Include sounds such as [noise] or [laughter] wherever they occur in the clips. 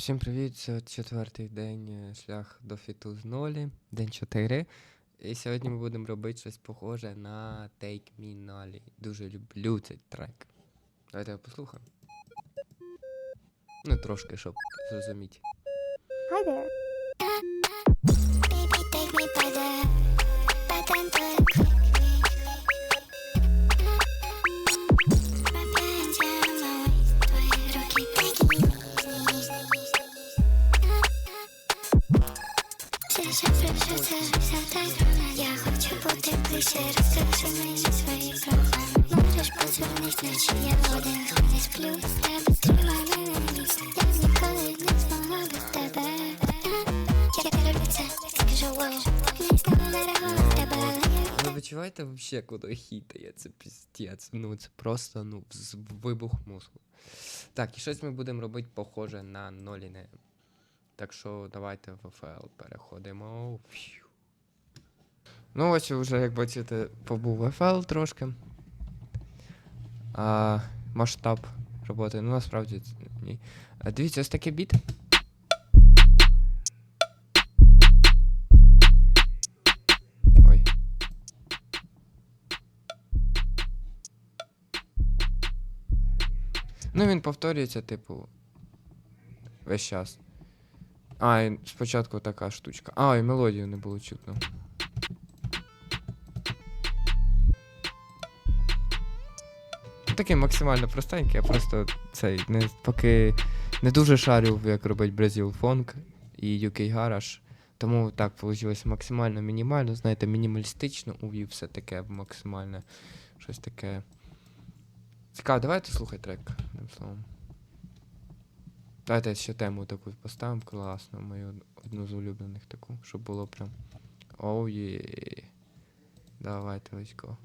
Всім привіт! Це четвертий день е, шлях до фіту з нолі, день 4. І сьогодні ми будемо робити щось похоже на Take Me Nolly. Дуже люблю цей трек. Давайте його послухаємо. Ну, трошки, щоб зрозуміти. Hi there. Baby, take me by the Я хочу бути ближче, розкажи мені свої проблеми Можеш подзвонити вночі, я один не сплю тебе тримай мене міцно Я ніколи не змогла без тебе Я люблю це, скажу воу Не стала дорого тебе, але Ви відчуваєте взагалі, куди хітає? Це піздець. Ну, це просто ну, вибух мозку. Так, і щось ми будемо робити похоже на ноліне. Так що давайте в FL переходимо. Фью. Ну, ось вже, як бачите, побув FL трошки. А, масштаб роботи. Ну, насправді ні. А, дивіться, ось такий біт. Ой. Ну, він повторюється, типу, весь час. А, і спочатку така штучка. А, і мелодію не було чутно. Такий максимально простенький, я просто цей не поки не дуже шарю, як робить Brazil Funk і UK Garage. Тому так вийшло максимально мінімально, знаєте, мінімалістично увів все таке максимальне щось таке. Цікаво, давайте слухай трек, одним словом. Давайте ще тему таку поставимо класно, мою одну з улюблених таку, щоб було прям. Оу є. Давайте, let's go.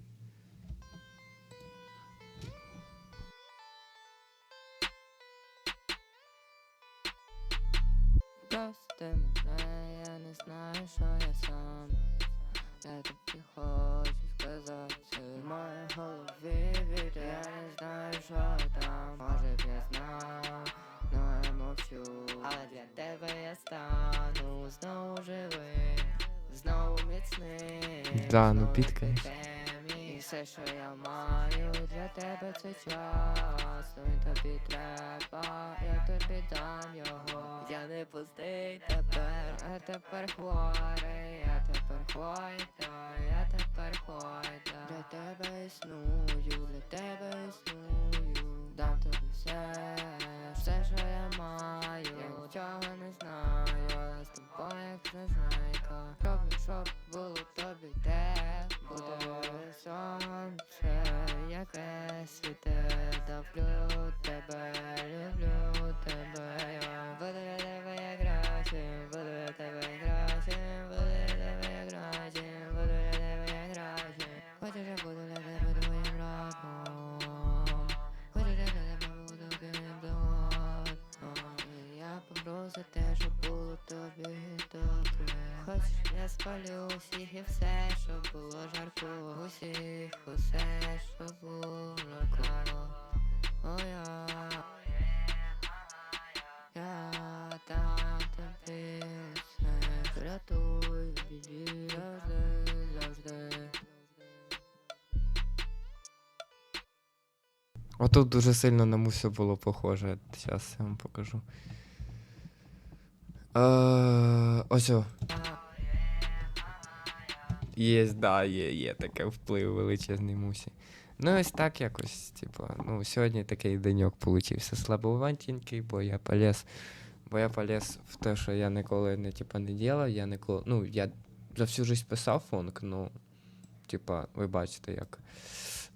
Знову знову міцним. Да, ну. І все, що я маю для тебе це час. Ну і тобі треба, я тобі дам його. Я не пустий тепер, я тепер хворий, я тепер хвойта, я тепер хвойта. Для тебе існую, для тебе існую. Дам тобі все, все, що я маю. Я спалю усіх і все, що було жарко. Усіх, усе, що було жарко. О, я, я дам тобі все. Врятуй в біді завжди, завжди. Отут дуже сильно на мусю було похоже. Зараз я вам покажу. Е, ось о. Є, да, є, є таке вплив величезний мусі. Ну, ось так якось, типу, ну, сьогодні такий деньок получився слабоватенький, бо я полез. Бо я полез в те, що я ніколи не, типу, не ділав, я ніколи. Ну, я за всю жизнь писав фонк, ну, типа, ви бачите, як.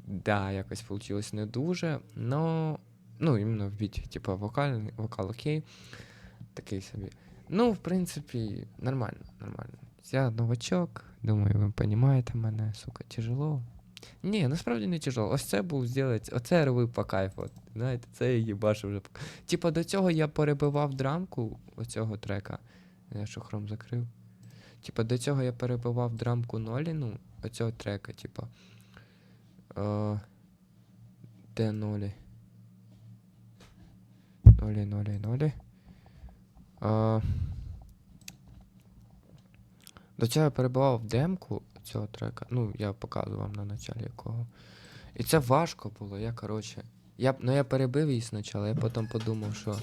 Да, якось вийшло не дуже. Но, ну, іменно в біті, типа, вокал, вокал окей. Такий собі. Ну, в принципі, нормально, нормально. Я новачок, думаю, ви розумієте мене, сука, тяжело. Ні, насправді не тяжело. Ось це був зробити, оце я робив по кайфу. Знаєте, це я їбашив вже. Типа до цього я перебивав драмку оцього трека. Я що хром закрив. Типа до цього я перебивав драмку Ноліну, оцього трека, типа. Е, де нолі? Нолі, нолі, нолі. А, до цього я перебував в демку цього трека. Ну, я показував вам на началі якого. І це важко було. Я, коротше. Я, ну я перебив її спочатку, я потім подумав, що.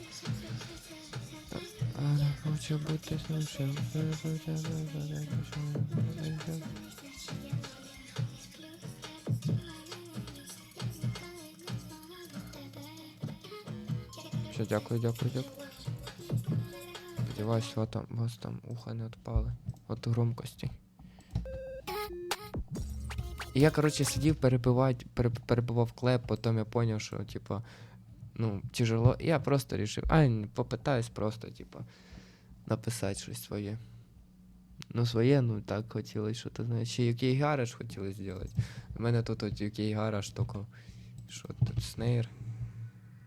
Хочу бути. Все, дякую, дякую, дякую. Сподіваюсь, вас там, у вас там уха не відпали. От громкості. І я, коротше, сидів перебивать, пере- клеп, потім я поняв, що, типа, ну, тяжело. І я просто рішив, а попитаюсь просто, типа, написати щось своє. Ну, своє, ну так хотілося, що ти знаєш. Ще UK Garage хотілося зробити. У мене тут от UK Garage тільки. Що тут снейр.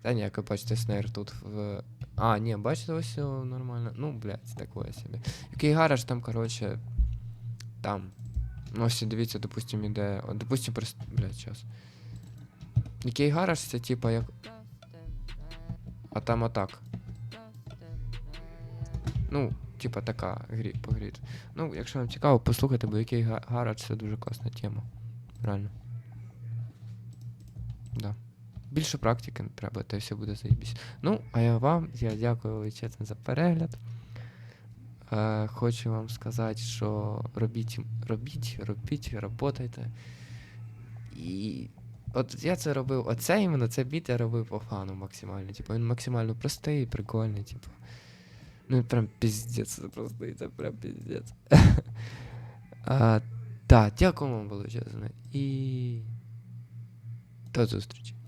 Та ні, бачите, снейр тут в. А, ні, бачите, ось нормально. Ну, блядь, такое собі. UK Garage там, коротше, там. Ну, ось дивіться, допустим, іде. Допустим, просто. Блядь, час. UK Garage це типа як. А там атак. Ну, типа така грі, по грі. Ну, якщо вам цікаво, послухайте, бо який гараж це дуже класна тема. Реально. Більше практики треба, й все буде заїбісь. Ну, а я вам, я дякую величезно за перегляд. Е, хочу вам сказати, що робіть, робіть, робіть, работайте. І от я це робив, оце іменно, це біт я робив по фану максимально. Типу, він максимально простий, і прикольний, типу. Ну, прям піздець, це просто це прям піздець. [laughs] так, дякую вам величезне. І до зустрічі.